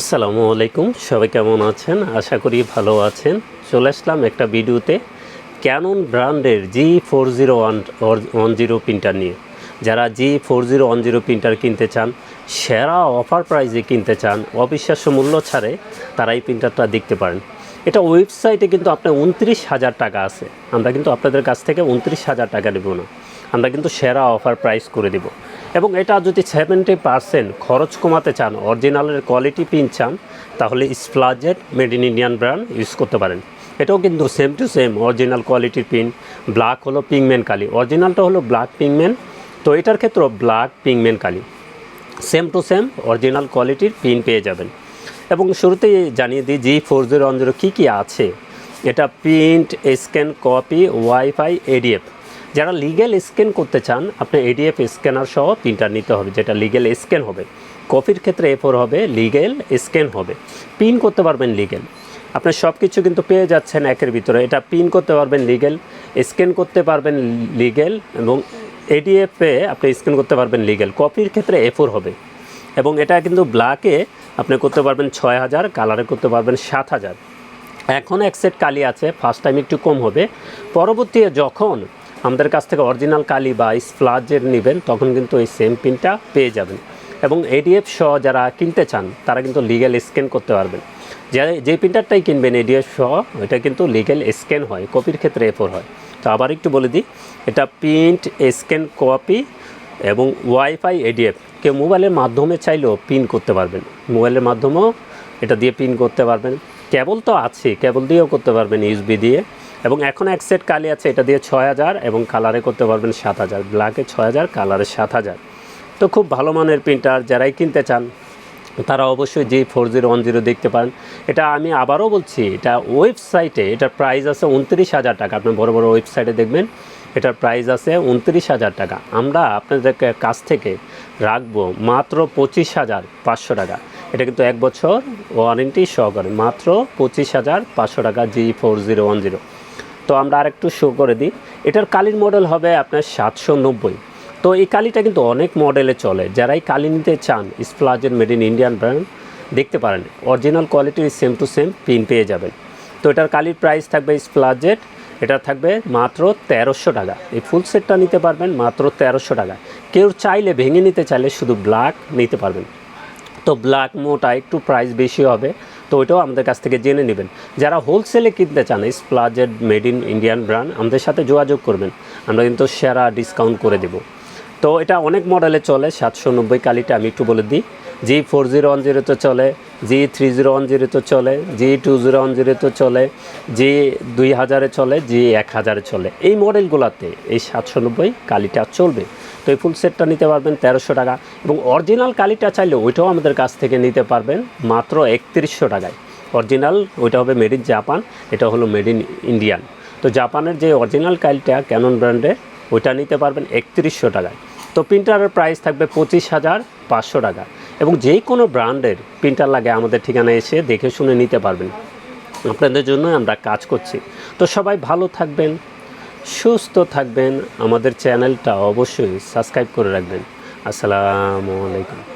আসসালামু আলাইকুম, সবাই কেমন আছেন? আশা করি ভালো আছেন। চলে আসলাম একটা ভিডিওতে ক্যানন ব্র্যান্ডের G four zero one one zero printer নিয়ে। যারা G four zero one zero printer কিনতে চান, সেরা অফার প্রাইজে কিনতে চান, অবিশ্বাস্য মূল্য ছাড়ে তারা এই প্রিন্টারটা দেখতে পারেন। এটা ওয়েবসাইটে কিন্তু আপনার উনত্রিশ হাজার টাকা আছে। আমরা কিন্তু আপনাদের কাছ থেকে উনত্রিশ হাজার টাকা দেবো না। আমরা কিন্তু সেরা অফার প্রাইস করে দিব। এবং এটা যদি সেভেন্টি পার্সেন্ট খরচ কমাতে চান অরিজিনালের কোয়ালিটি পিন চান, তাহলে স্প্লাজেট made in Indian brand use করতে পারেন। এটাও কিন্তু সেম টু সেম অরিজিনাল কোয়ালিটির পিন ব্ল্যাক হলো পিংমেন কালি। অরিজিনালটা হলো ব্ল্যাক পিংমেন তো এটার ক্ষেত্রেও ব্ল্যাক পিংমেন কালি। সেম টু সেম অরিজিনাল কোয়ালিটির পিন পেয়ে যাবেন। এবং শুরুতেই জানিয়ে দিই G four zero one zero কী কী আছে? এটা print scan copy wifi ADF যারা লিগেল স্ক্যান করতে চান, আপনি এডিএফ স্ক্যানার সহ প্রিন্টার নিতে হবে, যেটা লিগেল স্ক্যান হবে। কপির ক্ষেত্রে এফোর হবে লিগেল স্ক্যান হবে। পিন করতে পারবেন লিগেল আপনি সব কিছু কিন্তু পেয়ে যাচ্ছেন একের ভিতরে। এটা পিন করতে পারবেন লিগেল স্ক্যান করতে পারবেন লিগেল এবং এডিএফে আপনি স্ক্যান করতে পারবেন লিগেল কপির ক্ষেত্রে এফোর হবে এবং এটা কিন্তু ব্ল্যাকে আপনি করতে পারবেন ছয় হাজার কালারে করতে পারবেন সাত হাজার। এখন এক সেট কালি আছে ফার্স্ট টাইম একটু কম হবে। পরবর্তী যখন আমাদের কাছ থেকে অরিজিনাল কালি বা স্প্লাজের নেবেন, তখন কিন্তু এই সেম পিনটা পেয়ে যাবেন। এবং এডিএফ সহ যারা কিনতে চান, তারা কিন্তু লিগ্যাল স্ক্যান করতে পারবেন। যে যে প্রিন্টারটাই কিনবেন এডিএফ সহ এটা কিন্তু লিগ্যাল স্ক্যান হয় কপির ক্ষেত্রে এফোর হয়। তো আবার একটু বলে দিই, এটা প্রিন্ট স্ক্যান কপি এবং ওয়াইফাই এডিএফ কেউ মোবাইলের মাধ্যমে চাইলেও পিন করতে পারবেন। মোবাইলের মাধ্যমেও এটা দিয়ে পিন করতে পারবেন। কেবল তো আছে, কেবল দিয়েও করতে পারবেন ইউসবি দিয়ে। এবং এখন এক সেট কালি আছে, এটা দিয়ে ছয় হাজার এবং কালারে করতে পারবেন সাত হাজার। ব্ল্যাকে ছয় হাজার কালারে সাত হাজার। তো খুব ভালো মানের প্রিন্টার যারাই কিনতে চান, তারা অবশ্যই G four zero one zero দেখতে পারেন। এটা আমি আবারও বলছি, এটা ওয়েবসাইটে এটার প্রাইস আছে উনত্রিশ হাজার টাকা। আপনি বড় বড় ওয়েবসাইটে দেখবেন, এটার প্রাইস আছে উনত্রিশ হাজার টাকা। আমরা আপনাদের কাছ থেকে রাখব মাত্র পঁচিশ হাজার পাঁচশো টাকা। এটা কিন্তু এক বছর ওয়ারেন্টি সহকারে। মাত্র পঁচিশ হাজার পাঁচশো টাকা G four zero one zero তো আমরা আরেকটু শো করে দিই। এটার কালির মডেল হবে আপনার সাতশো নব্বই। তো এই কালিটা কিন্তু অনেক মডেলে চলে। যারাই কালি নিতে চান স্প্লাজের মেড ইন ইন্ডিয়ান ব্র্যান্ড দেখতে পারেন। অরিজিনাল কোয়ালিটির সেম টু সেম পিন পেয়ে যাবেন। তো এটার কালির প্রাইস থাকবে স্প্লাজেট এটা থাকবে মাত্র তেরোশো টাকা। এই ফুল সেটটা নিতে পারবেন মাত্র তেরোশো টাকা। কেউ চাইলে ভেঙে নিতে চাইলে শুধু ব্ল্যাক নিতে পারবেন। তো ব্ল্যাক মোটা, একটু প্রাইস বেশি হবে। তো ওইটাও আমাদের কাছ থেকে জেনে নেবেন। যারা হোলসেলে কিনতে চান স্প্লাজেড মেড ইন ইন্ডিয়ান ব্র্যান্ড আমাদের সাথে যোগাযোগ করবেন। আমরা কিন্তু সেরা ডিসকাউন্ট করে দেব। তো এটা অনেক মডেলে চলে, সাতশো নব্বই কালিটা আমি একটু বলে দিই। জি ফোর জিরো ওয়ান জিরোতে চলে জি থ্রি জিরো ওয়ান জিরোতে চলে, জি টু জিরো ওয়ান জিরোতে চলে, জি দুই হাজারে চলে, জি এক হাজারে চলে। এই মডেলগুলোতে এই সাতশো নব্বই কালিটা চলবে। তো এই ফুল সেটটা নিতে পারবেন তেরোশো টাকা এবং অরিজিনাল কালিটা চাইলে ওইটাও আমাদের কাছ থেকে নিতে পারবেন মাত্র একত্রিশশো টাকায়। অরিজিনাল ওইটা হবে মেড ইন জাপান এটা হলো মেড ইন ইন্ডিয়ান তো জাপানের যে অরিজিনাল কালিটা ক্যানন ব্র্যান্ডের ওইটা নিতে পারবেন একত্রিশশো টাকায়। তো প্রিন্টারের প্রাইস থাকবে পঁচিশ হাজার পাঁচশো টাকা। এবং যে কোনো ব্র্যান্ডের প্রিন্টার লাগে আমাদের ঠিকানায় এসে দেখে শুনে নিতে পারবেন। আপনাদের জন্য আমরা কাজ করছি। তো সবাই ভালো থাকবেন, সুস্থ থাকবেন। আমাদের চ্যানেলটা অবশ্যই সাবস্ক্রাইব করে রাখবেন। আসসালামু আলাইকুম।